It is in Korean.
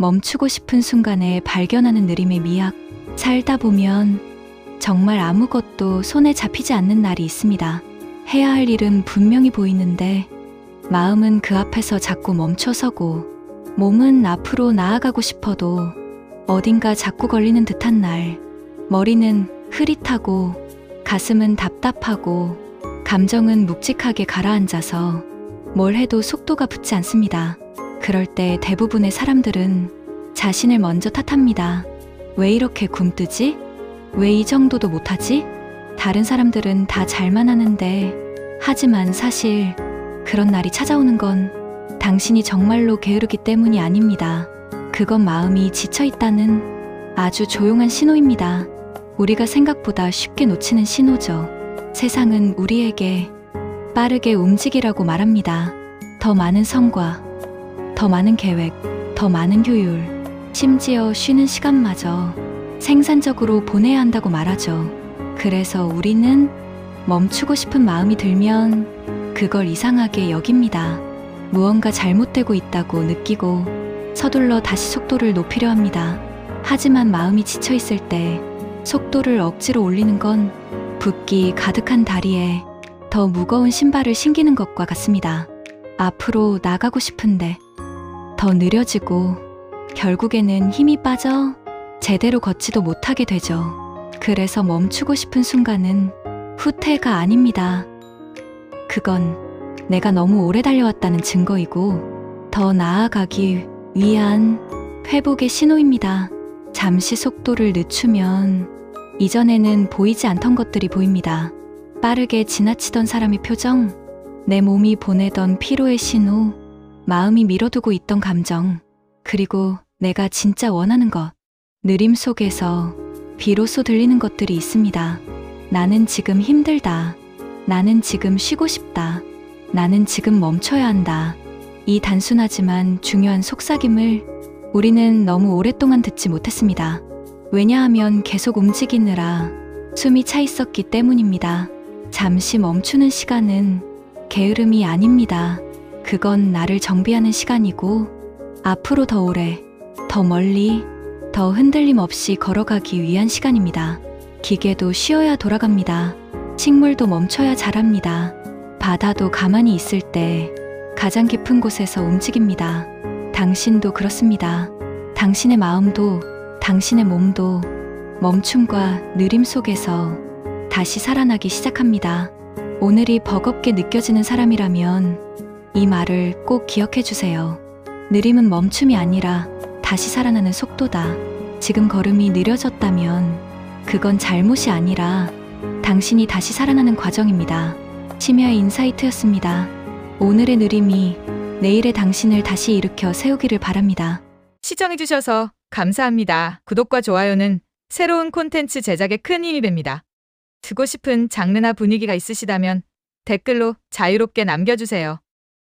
멈추고 싶은 순간에 발견하는 느림의 미학. 살다 보면 정말 아무것도 손에 잡히지 않는 날이 있습니다. 해야 할 일은 분명히 보이는데 마음은 그 앞에서 자꾸 멈춰서고 몸은 앞으로 나아가고 싶어도 어딘가 자꾸 걸리는 듯한 날. 머리는 흐릿하고 가슴은 답답하고 감정은 묵직하게 가라앉아서 뭘 해도 속도가 붙지 않습니다. 그럴 때 대부분의 사람들은 자신을 먼저 탓합니다. 왜 이렇게 굼뜨지? 왜 이 정도도 못하지? 다른 사람들은 다 잘만 하는데, 하지만 사실 그런 날이 찾아오는 건 당신이 정말로 게으르기 때문이 아닙니다. 그건 마음이 지쳐 있다는 아주 조용한 신호입니다. 우리가 생각보다 쉽게 놓치는 신호죠. 세상은 우리에게 빠르게 움직이라고 말합니다. 더 많은 성과, 더 많은 계획, 더 많은 효율, 심지어 쉬는 시간마저 생산적으로 보내야 한다고 말하죠. 그래서 우리는 멈추고 싶은 마음이 들면 그걸 이상하게 여깁니다. 무언가 잘못되고 있다고 느끼고 서둘러 다시 속도를 높이려 합니다. 하지만 마음이 지쳐 있을 때 속도를 억지로 올리는 건 붓기 가득한 다리에 더 무거운 신발을 신기는 것과 같습니다. 앞으로 나가고 싶은데 더 느려지고 결국에는 힘이 빠져 제대로 걷지도 못하게 되죠. 그래서 멈추고 싶은 순간은 후퇴가 아닙니다. 그건 내가 너무 오래 달려왔다는 증거이고 더 나아가기 위한 회복의 신호입니다. 잠시 속도를 늦추면 이전에는 보이지 않던 것들이 보입니다. 빠르게 지나치던 사람의 표정, 내 몸이 보내던 피로의 신호, 마음이 밀어두고 있던 감정, 그리고 내가 진짜 원하는 것, 느림 속에서 비로소 들리는 것들이 있습니다. 나는 지금 힘들다. 나는 지금 쉬고 싶다. 나는 지금 멈춰야 한다. 이 단순하지만 중요한 속삭임을 우리는 너무 오랫동안 듣지 못했습니다. 왜냐하면 계속 움직이느라 숨이 차 있었기 때문입니다. 잠시 멈추는 시간은 게으름이 아닙니다. 그건 나를 정비하는 시간이고 앞으로 더 오래, 더 멀리, 더 흔들림 없이 걸어가기 위한 시간입니다. 기계도 쉬어야 돌아갑니다. 식물도 멈춰야 자랍니다. 바다도 가만히 있을 때 가장 깊은 곳에서 움직입니다. 당신도 그렇습니다. 당신의 마음도 당신의 몸도 멈춤과 느림 속에서 다시 살아나기 시작합니다. 오늘이 버겁게 느껴지는 사람이라면 이 말을 꼭 기억해 주세요. 느림은 멈춤이 아니라 다시 살아나는 속도다. 지금 걸음이 느려졌다면 그건 잘못이 아니라 당신이 다시 살아나는 과정입니다. 심야의 인사이트였습니다. 오늘의 느림이 내일의 당신을 다시 일으켜 세우기를 바랍니다. 시청해주셔서 감사합니다. 구독과 좋아요는 새로운 콘텐츠 제작에 큰 힘이 됩니다. 듣고 싶은 장르나 분위기가 있으시다면 댓글로 자유롭게 남겨주세요.